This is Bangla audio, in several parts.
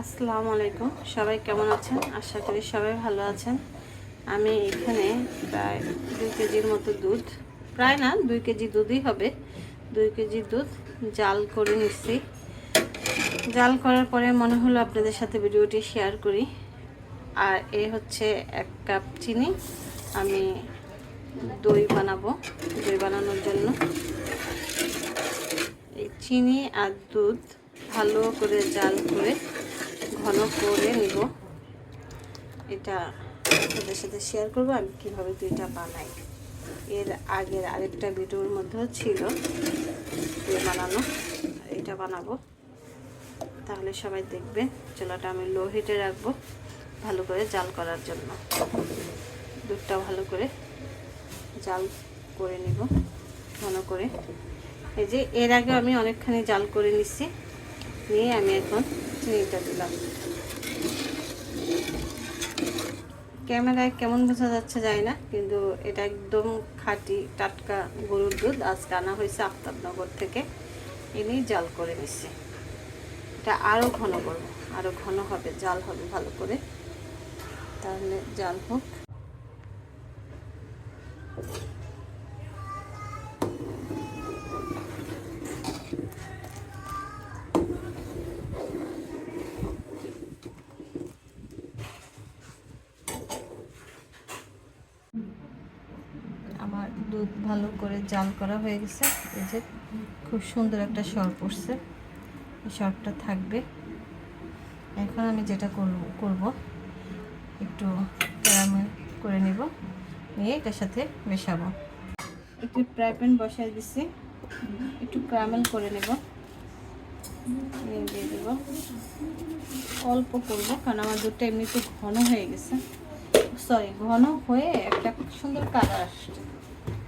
আসসালামু আলাইকুম। সবাই কেমন আছেন? আশা করি সবাই ভালো আছেন। আমি এখানে প্রায় দুই কেজির মতো দুধ, প্রায় না, দুই কেজি দুধই হবে। দুই কেজি দুধ জাল করে নিচ্ছি। জাল করার পরে মনে হলো আপনাদের সাথে ভিডিওটি শেয়ার করি। আর এ হচ্ছে এক কাপ চিনি। আমি দই বানাবো, দই বানানোর জন্য। এই চিনি আর দুধ ভালো করে জাল করে ঘন করে নিব। এটা আপনাদের সাথে শেয়ার করব আমি কীভাবে দুইটা বানাই। এর আগের আরেকটা ভিডিওর মধ্যেও ছিল বানানো, এটা বানাবো। তাহলে সবাই দেখবে চুলাটা আমি লো হিটে রাখব ভালো করে জাল করার জন্য। দুধটা ভালো করে জাল করে নিব ঘন করে। এই যে এর আগে আমি অনেকখানি জাল করে নিচ্ছি নিয়ে আমি এখন চিনিটা দিলাম। ক্যামেরায় কেমন বোঝা যাচ্ছে যায় না, কিন্তু এটা একদম খাঁটি, টাটকা গরুর দুধ। আজকে আনা হয়েছে আফতাবনগর থেকে। এনেই জাল করে নিচ্ছি। এটা আরও ঘন করব আরও ঘন হবে, জাল হবে ভালো করে। তাহলে জাল হোক আমার দুধ ভালো করে জাল করা হয়ে গেছে। এই যে খুব সুন্দর একটা সর পড়ছে এই সরটা থাকবে। এখন আমি যেটা করব করব, একটু ক্যারামেল করে নিব। নিয়ে এটার সাথে মেশাবো। একটু ফ্রাই প্যান বসাই দিছি। একটু ক্যারামেল করে নেব। দিয়ে দেব। অল্প করব, কারণ আমার দুধটা এমনি এমনিতে ঘন হয়ে গেছে। সরি ঘন হয়ে একটা সুন্দর কালার আসছে।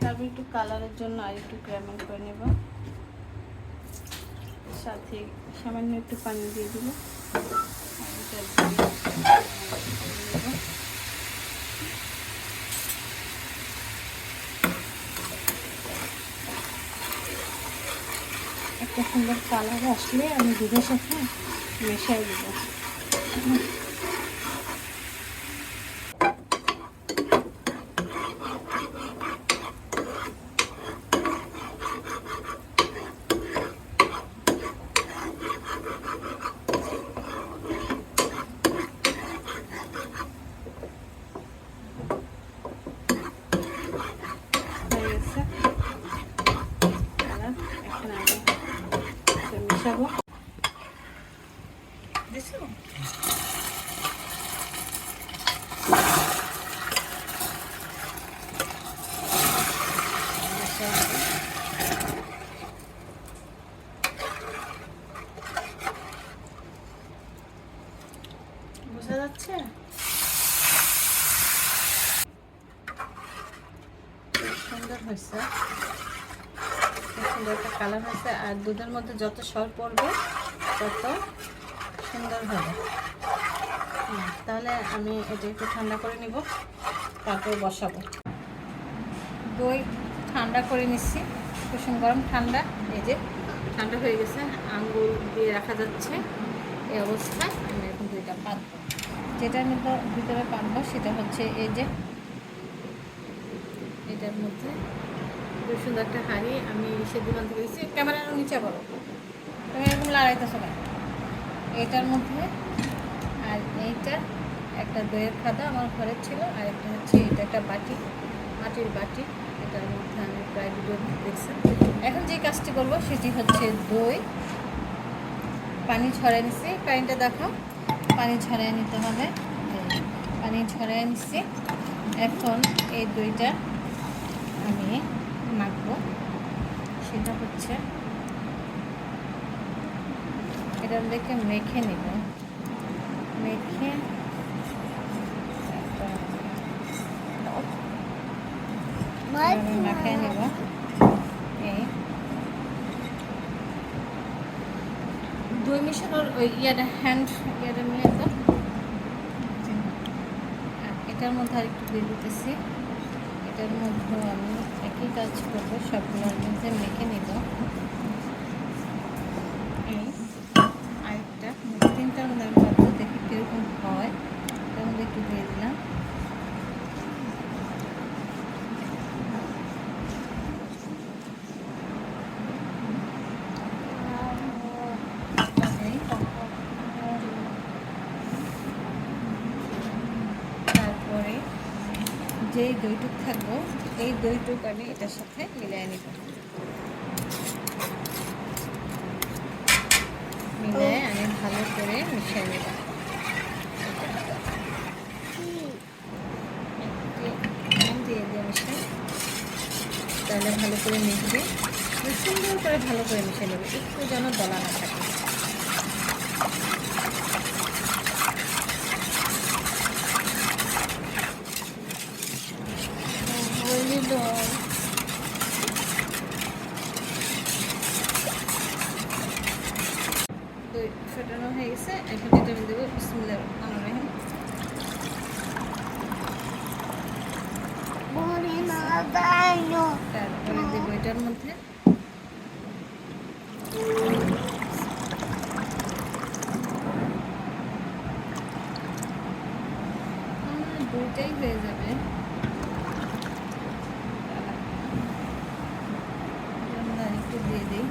তারপর একটু কালারের জন্য আর একটু ক্যারামেল করে নেব। সাথে সামান্য একটু পানি দিয়ে দিব। একটা সুন্দর কালার আসলে আমি দুধের সাথে মেশাই দেবো হয়ে গেছে কালার এখন আমি এটা মেশাবো দিছো বোঝা যাচ্ছে খুব সুন্দর হয়েছে খুব সুন্দর একটা কালার হয়েছে। আর দুধের মধ্যে যত সর পড়বে, তত সুন্দর হবে। তাহলে আমি এটা একটু ঠান্ডা করে নিব, তারপর বসাবো। দই ঠান্ডা করে নিচ্ছি, কুসুম গরম ঠান্ডা, এই যে ঠান্ডা হয়ে গেছে আঙ্গুল দিয়ে রাখা যাচ্ছে। এই অবস্থায় আমি এখন দুইটা পাতবো। যেটার মধ্যে ভিতরে পাতবো, সেটা হচ্ছে এই যে, এটার মধ্যে খুব সুন্দর একটা হাঁড়ি, আমি সে দোকান থেকে এসেছি ক্যামেরার নিচে বলো। তুমি এরকম লড়াইতেছো না এটার মধ্যে আর এইটা একটা দইয়ের খাদা আমার ঘরের ছিল, আর একটা হচ্ছে এটা একটা বাটি, মাটির বাটি, এটার মধ্যে আমি প্রায় ভিডিও দেখছি। এখন যে কাজটি করব সেটি হচ্ছে দই। পানি ছড়াই নিচ্ছি পানিটা দেখো, পানি ছড়াই নিতে হবে। পানি ছড়াই নিচ্ছি এখন এই দইটা আমি মাখবো। সেটা হচ্ছে এটা দেখে মেখে নেব। মেখে মাখিয়ে নেব। এই। দই মেশানোর ওই ইয়াটা হ্যান্ড ইয়াটা নিয়ে তো এটার মধ্যে আর একটু দিয়ে দিতেছি। এটার মধ্যে আমি একই কাজ করব সবগুলোর মধ্যে মেখে নিব এই আরেকটা তিনটার মধ্যে আমি পাবো যেই দইটুক থাকব এই দইটুক আমি এটার সাথে মিলিয়ে নিব। মিলিয়ে আমি ভালো করে মিশিয়ে নেব। দিয়ে তাহলে ভালো করে মিশবে। সুন্দর করে ভালো করে মিশিয়ে নেবে একটু যেন দলা না থাকে বলি দই দই ফেটানো হয়ে গেছে এখন এটা আমি দেবো বিসমিল্লাহ রহমান রহিম মধ্যে। দুইটাই হয়ে যাবে আমরা একটু দিয়ে দিই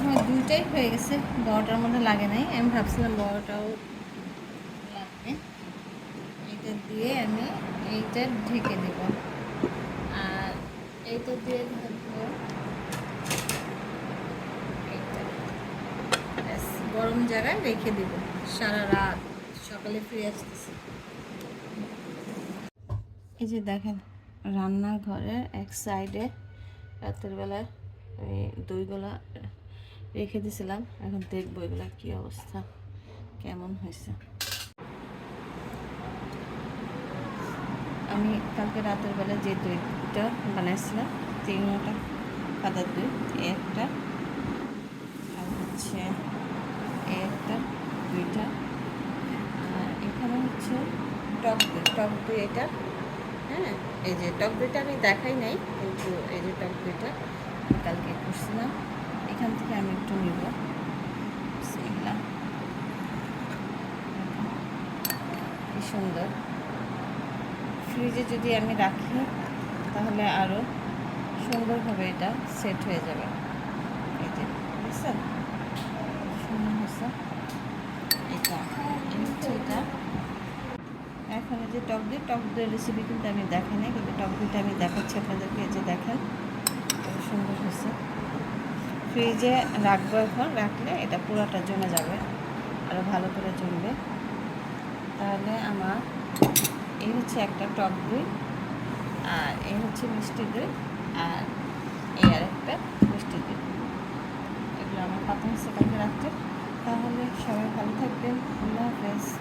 আমার দুইটাই হয়ে গেছে। বড়টার মধ্যে লাগে নাই। আমি ভাবছিলাম বড়টাও লাগবে। এইটা দিয়ে আমি এইটা ঢেকে দেব। আর এইটা দিয়ে গরম জায়গায় রেখে দেব। সারা রাত। সকালে ফিরে আসতেছি। এই যে দেখেন, রান্নাঘরের এক সাইডে রাতের বেলায় আমি দইগুলা রেখে দিয়েছিলাম এখন দেখব এগুলা কি অবস্থা, কেমন হয়েছে। আমি কালকে রাতের বেলা যে দইটা বানাইছিলাম তিনটা কাদার দই একটা, আর হচ্ছে একটা, দুইটা এখানে হচ্ছে টক দই টক দই এটা হ্যাঁ এই যে টক দইটা আমি দেখাই নাই, কিন্তু এই যে টক দইটা কালকে করছিলাম। এখান থেকে আমি একটু নিব। বিসমিল্লাহ। কি সুন্দর। ফ্রিজে যদি আমি রাখি, তাহলে আরও সুন্দরভাবে এটা সেট হয়ে যাবে। সুন্দর এটা এটা এখন এই যে টক দই, টক দইয়ের রেসিপি কিন্তু আমি দেখাই নাই কিন্তু টক দইটা আমি দেখাচ্ছি আপনাদেরকে, এই যে দেখেন সুন্দর হয়েছে। ফ্রিজে রাখব এখন, রাখলে এটা পুরোটা জমে যাবে আরও ভালো করে জমবে। তাহলে আমার এই হচ্ছে একটা টক দই, আর এই হচ্ছে মিষ্টি দই, আর এই আর একটা মিষ্টি দই। এগুলো আমার হচ্ছে কালকে রাখতে তাহলে সবাই ভালো থাকবেন। আল্লাহ হাফেজ।